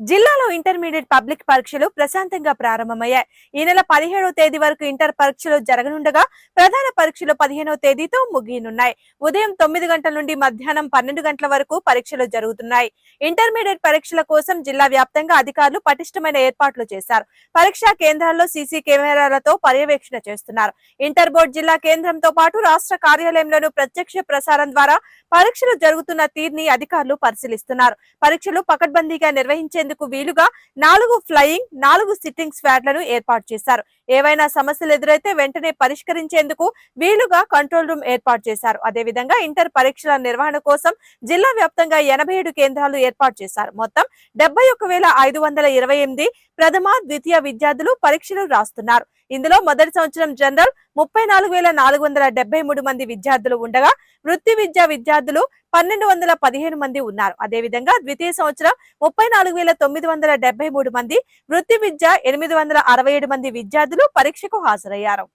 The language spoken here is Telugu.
జిల్లాలో ఇంటర్మీడియట్ పబ్లిక్ పరీక్షలు ప్రశాంతంగా ప్రారంభమయ్యాయి. ఈ నెల పదిహేడవ తేదీ వరకు ఇంటర్ పరీక్షలు జరగనుండగా ప్రధాన పరీక్షలు పదిహేనవ తేదీతో ముగియనున్నాయి. ఉదయం తొమ్మిది గంటల నుండి మధ్యాహ్నం పన్నెండు గంటల వరకు పరీక్షలు జరుగుతున్నాయి. ఇంటర్మీడియట్ పరీక్షల కోసం జిల్లా వ్యాప్తంగా అధికారులు పటిష్టమైన ఏర్పాట్లు చేశారు. పరీక్షా కేంద్రాల్లో సీసీ కెమెరాలతో పర్యవేక్షణ చేస్తున్నారు. ఇంటర్ బోర్డు జిల్లా కేంద్రంతో పాటు రాష్ట్ర కార్యాలయంలోనూ ప్రత్యక్ష ప్రసారం ద్వారా పరీక్షలు జరుగుతున్న తీరుని అధికారులు పరిశీలిస్తున్నారు. పరీక్షలు పకడ్బందీగా నిర్వహించే నిర్వహించేందుకు వీలుగా నాలుగు ఫ్లయింగ్ నాలుగు సిట్టింగ్ స్క్వాడ్లను ఏర్పాటు చేశారు. ఏవైనా సమస్యలు ఎదురైతే వెంటనే పరిష్కరించేందుకు వీలుగా కంట్రోల్ రూమ్ ఏర్పాటు చేశారు. అదేవిధంగా ఇంటర్ పరీక్షల నిర్వహణ కోసం జిల్లా వ్యాప్తంగా ఎనభై ఏడు కేంద్రాలు ఏర్పాటు చేశారు. మొత్తం డెబ్బై వేల ఐదు వందల ఇరవై ఎనిమిది ప్రథమ ద్వితీయ విద్యార్థులు పరీక్షలు రాస్తున్నారు. ఇందులో మొదటి సంవత్సరం జనరల్ ముప్పై నాలుగు వేల నాలుగు వందల డెబ్బై మూడు మంది విద్యార్థులు ఉండగా వృత్తి విద్యా విద్యార్థులు పన్నెండు వందల పదిహేను మంది ఉన్నారు. అదేవిధంగా ద్వితీయ సంవత్సరం ముప్పై నాలుగు వేల తొమ్మిది వందల డెబ్బై మూడు మంది వృత్తి విద్య ఎనిమిది వందల అరవై ఏడు మంది విద్యార్థులు పరీక్షకు హాజరయ్యారు.